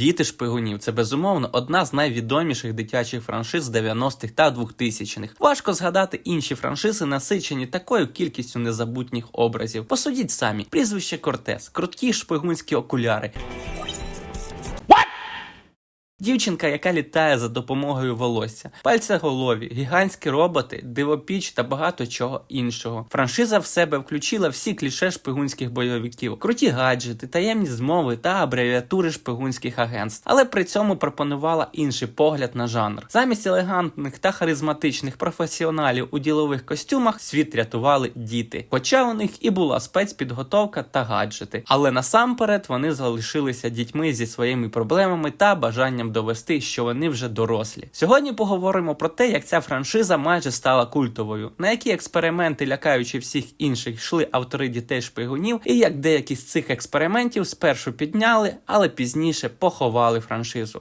Діти шпигунів це безумовно одна з найвідоміших дитячих франшиз 90-х та 2000-х. Важко згадати інші франшизи, насичені такою кількістю незабутніх образів. Посудіть самі: прізвище Кортес, круткі шпигунські окуляри. Дівчинка, яка літає за допомогою волосся, пальцеголові, гігантські роботи, дивопіч та багато чого іншого. Франшиза в себе включила всі кліше шпигунських бойовиків, круті гаджети, таємні змови та абревіатури шпигунських агентств, але при цьому пропонувала інший погляд на жанр. Замість елегантних та харизматичних професіоналів у ділових костюмах світ рятували діти, хоча у них і була спецпідготовка та гаджети. Але насамперед вони залишилися дітьми зі своїми проблемами та бажанням довести, що вони вже дорослі. Сьогодні поговоримо про те, як ця франшиза майже стала культовою, на які експерименти, лякаючи всіх інших, йшли автори дітей шпигунів, і як деякі з цих експериментів спершу підняли, але пізніше поховали франшизу.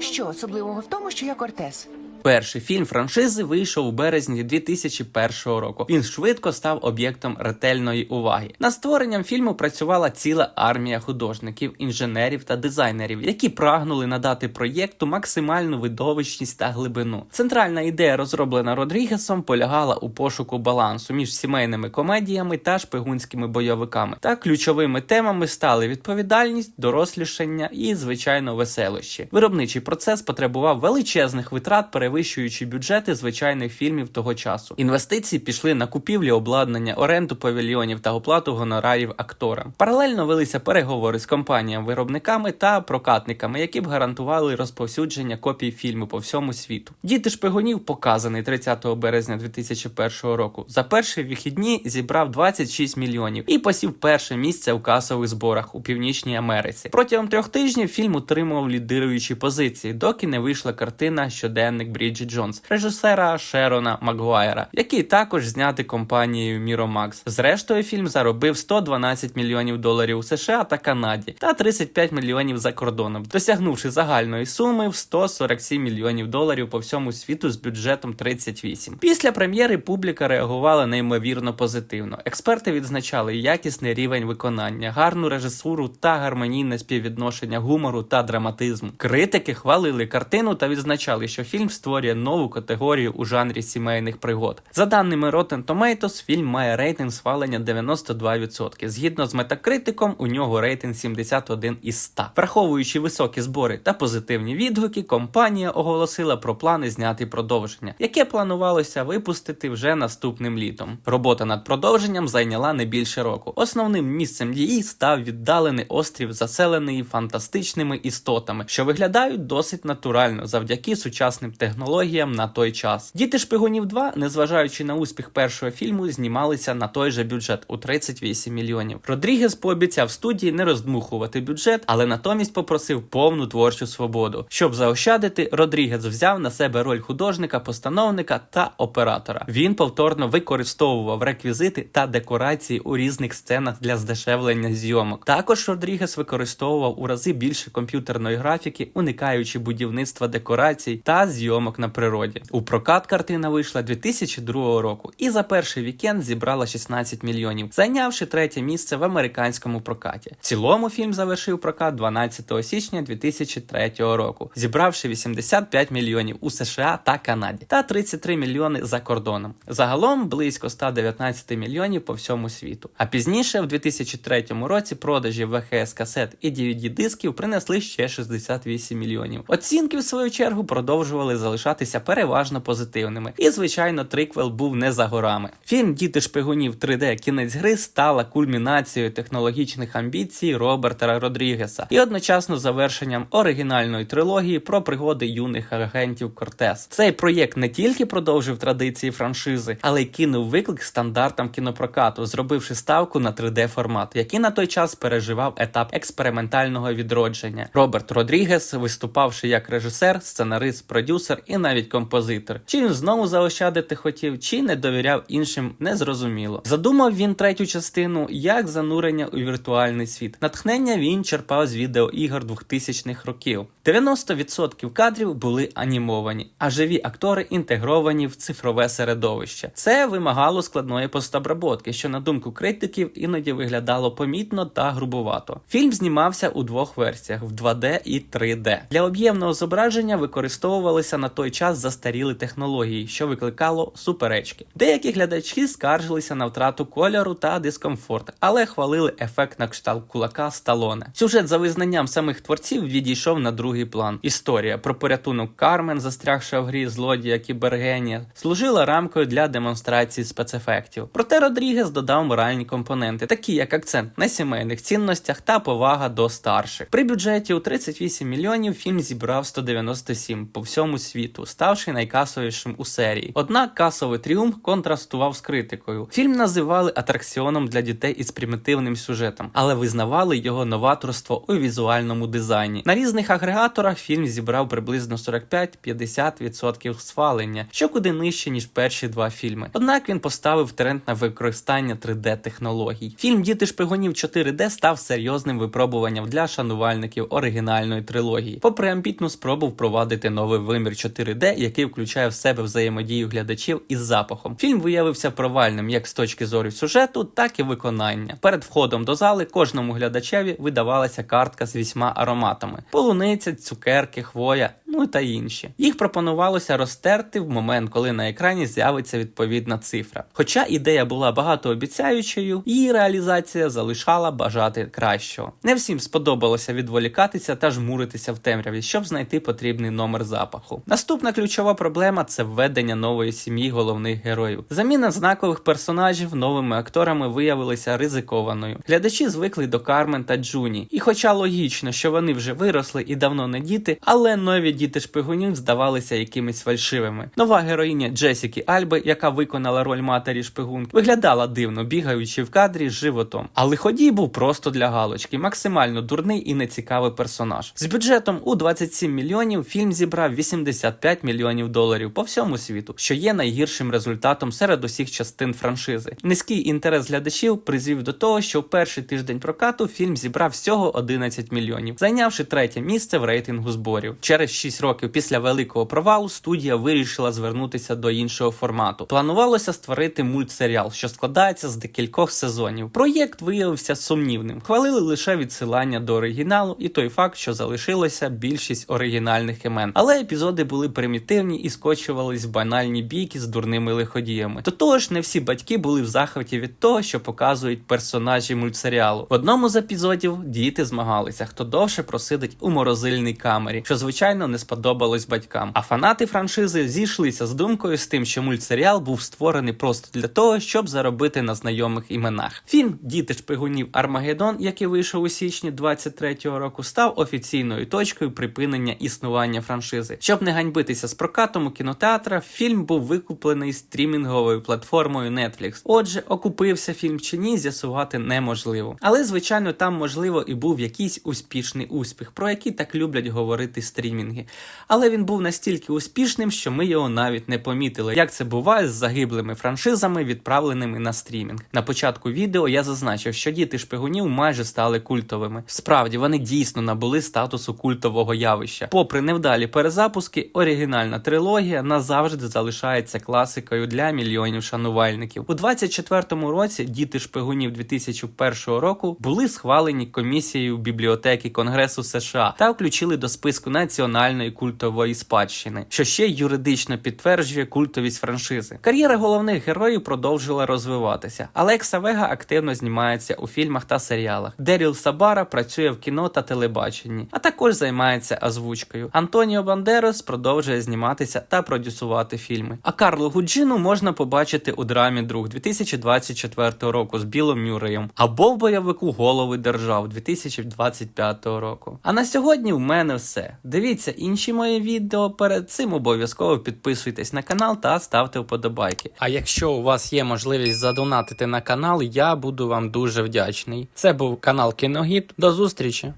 Що особливого в тому, що я Кортес? Перший фільм франшизи вийшов у березні 2001 року. Він швидко став об'єктом ретельної уваги. Над створенням фільму працювала ціла армія художників, інженерів та дизайнерів, які прагнули надати проєкту максимальну видовищність та глибину. Центральна ідея, розроблена Родрігесом, полягала у пошуку балансу між сімейними комедіями та шпигунськими бойовиками. Та ключовими темами стали відповідальність, дорослішання і, звичайно, веселощі. Виробничий процес потребував величезних витрат, перевищуючи бюджети звичайних фільмів того часу. Інвестиції пішли на купівлі обладнання, оренду павільйонів та оплату гонорарів акторам. Паралельно велися переговори з компаніями-виробниками та прокатниками, які б гарантували розповсюдження копій фільму по всьому світу. Діти шпигунів показаний 30 березня 2001 року. За перші вихідні зібрав 26 мільйонів і посів перше місце у касових зборах у Північній Америці. Протягом трьох тижнів фільм утримував лідируючі позиції, доки не вийшла картина Щоденник Бріджит Джонс, режисера Шерона Магуайра, який також знятий компанією Miramax. Зрештою, фільм заробив 112 мільйонів доларів у США та Канаді та 35 мільйонів за кордоном, досягнувши загальної суми в 147 мільйонів доларів по всьому світу з бюджетом 38. Після прем'єри публіка реагувала неймовірно позитивно. Експерти відзначали якісний рівень виконання, гарну режисуру та гармонійне співвідношення гумору та драматизму. Критики хвалили картину та відзначали, що фільм створює нову категорію у жанрі сімейних пригод. За даними Rotten Tomatoes, фільм має рейтинг схвалення 92%. Згідно з метакритиком, у нього рейтинг 71 із 100. Враховуючи високі збори та позитивні відгуки, компанія оголосила про плани зняти продовження, яке планувалося випустити вже наступним літом. Робота над продовженням зайняла не більше року. Основним місцем дії став віддалений острів, заселений фантастичними істотами, що виглядають досить натурально завдяки сучасним технологіям на той час. Діти шпигунів 2, незважаючи на успіх першого фільму, знімалися на той же бюджет у 38 мільйонів. Родрігес пообіцяв студії не роздмухувати бюджет, але натомість попросив повну творчу свободу. Щоб заощадити, Родрігес взяв на себе роль художника, постановника та оператора. Він повторно використовував реквізити та декорації у різних сценах для здешевлення зйомок. Також Родрігес використовував у рази більше комп'ютерної графіки, уникаючи будівництва декорацій та зйомок на природі. У прокат картина вийшла 2002 року і за перший вікенд зібрала 16 мільйонів, зайнявши третє місце в американському прокаті. В цілому фільм завершив прокат 12 січня 2003 року, зібравши 85 мільйонів у США та Канаді та 33 мільйони за кордоном. Загалом близько 119 мільйонів по всьому світу. А пізніше, в 2003 році, продажі ВХС касет і dvd дисків принесли ще 68 мільйонів. Оцінки, в свою чергу, продовжували залишатися переважно позитивними. І, звичайно, триквел був не за горами. Фільм Діти шпигунів 3D кінець гри стала кульмінацією технологічних амбіцій Роберта Родрігеса і одночасно завершенням оригінальної трилогії про пригоди юних агентів Кортес. Цей проєкт не тільки продовжив традиції франшизи, але й кинув виклик стандартам кінопрокату, зробивши ставку на 3D формат, який на той час переживав етап експериментального відродження. Роберт Родрігес, виступавши як режисер, сценарист, продюсер і навіть композитор. Чи він знову заощадити хотів, чи не довіряв іншим, не зрозуміло. Задумав він третю частину як занурення у віртуальний світ. Натхнення він черпав з відеоігор 2000-х років. 90% кадрів були анімовані, а живі актори інтегровані в цифрове середовище. Це вимагало складної постобработки, що на думку критиків іноді виглядало помітно та грубувато. Фільм знімався у двох версіях в 2D і 3D. Для об'ємного зображення використовувалися на той час застаріли технології, що викликало суперечки. Деякі глядачі скаржилися на втрату кольору та дискомфорт, але хвалили ефект на кшталт кулака Сталоне. Сюжет за визнанням самих творців відійшов на другий план. Історія про порятунок Кармен, застрягша в грі злодія Кібергенія, служила рамкою для демонстрації спецефектів. Проте Родрігес додав моральні компоненти, такі як акцент на сімейних цінностях та повага до старших. При бюджеті у 38 мільйонів фільм зібрав 197 по всьому світу, ставши найкасовішим у серії. Однак касовий тріумф контрастував з критикою. Фільм називали атракціоном для дітей із примітивним сюжетом, але визнавали його новаторство у візуальному дизайні. На різних агрегаторах фільм зібрав приблизно 45-50% схвалення, що куди нижче ніж перші два фільми. Однак він поставив тренд на використання 3D технологій. Фільм Діти шпигунів 4D став серйозним випробуванням для шанувальників оригінальної трилогії. Попри амбітну спробу впровадити новий вимір 4D, який включає в себе взаємодію глядачів із запахом. Фільм виявився провальним як з точки зору сюжету, так і виконання. Перед входом до зали кожному глядачеві видавалася картка з вісьма ароматами: полуниця, цукерки, хвоя, ну та інші. Їх пропонувалося розтерти в момент, коли на екрані з'явиться відповідна цифра. Хоча ідея була багатообіцяючою, її реалізація залишала бажати кращого. Не всім сподобалося відволікатися та жмуритися в темряві, щоб знайти потрібний номер запаху. Наступна ключова проблема це введення нової сім'ї головних героїв. Заміна знакових персонажів новими акторами виявилася ризикованою. Глядачі звикли до Кармен та Джуні, і хоча логічно, що вони вже виросли і давно не діти, але нові діти шпигунів здавалися якимись фальшивими. Нова героїня Джесіки Альби, яка виконала роль матері шпигунки, виглядала дивно, бігаючи в кадрі з животом. А лиходій був просто для галочки, максимально дурний і нецікавий персонаж. З бюджетом у 27 мільйонів фільм зібрав 85 мільйонів доларів по всьому світу, що є найгіршим результатом серед усіх частин франшизи. Низький інтерес глядачів призвів до того, що в перший тиждень прокату фільм зібрав всього 11 мільйонів, зайнявши третє місце в рейтингу зборів. Через 6 років після великого провалу студія вирішила звернутися до іншого формату. Планувалося створити мультсеріал, що складається з декількох сезонів. Проєкт виявився сумнівним. Хвалили лише відсилання до оригіналу і той факт, що залишилося більшість оригінальних імен. Але епізоди були примітивні і скочувались в банальні бійки з дурними лиходіями. До того ж, не всі батьки були в захваті від того, що показують персонажі мультсеріалу. В одному з епізодів діти змагалися, хто довше просидить у морозильній камері, що звичайно не сподобалось батькам. А фанати франшизи зійшлися з думкою з тим, що мультсеріал був створений просто для того, щоб заробити на знайомих іменах. Фільм Діти шпигунів Армагеддон, який вийшов у січні 23-го року, став офіційною точкою припинення існування франшизи. Щоб не ганьбитися з прокатом у кінотеатрах, фільм був викуплений стрімінговою платформою Netflix. Отже, окупився фільм чи ні, з'ясувати неможливо. Але звичайно, там можливо і був якийсь успішний успіх, про який так люблять говорити стрімінги. Але він був настільки успішним, що ми його навіть не помітили, як це буває з загиблими франшизами, відправленими на стрімінг. На початку відео я зазначив, що діти шпигунів майже стали культовими. Справді вони дійсно набули статусу культового явища. Попри невдалі перезапуски, оригінальна трилогія назавжди залишається класикою для мільйонів шанувальників. У 24-му році діти шпигунів 2001 року були схвалені комісією бібліотеки Конгресу США та включили до списку національної культової спадщини, що ще юридично підтверджує культовість франшизи. Кар'єра головних героїв продовжила розвиватися. Алекса Вега активно знімається у фільмах та серіалах. Деріл Сабара працює в кіно та телебаченні, а також займається озвучкою. Антоніо Бандерос продовжує зніматися та продюсувати фільми. А Карло Гуджіну можна побачити у драмі Друг 2024 року з Білом Мюреєм або в бойовику Голови держав 2025 року. А на сьогодні в мене все. Дивіться інші мої відео. Перед цим обов'язково підписуйтесь на канал та ставте вподобайки. А якщо у вас є можливість задонатити на канал, я буду вам дуже вдячний. Це був канал Кіногід. До зустрічі!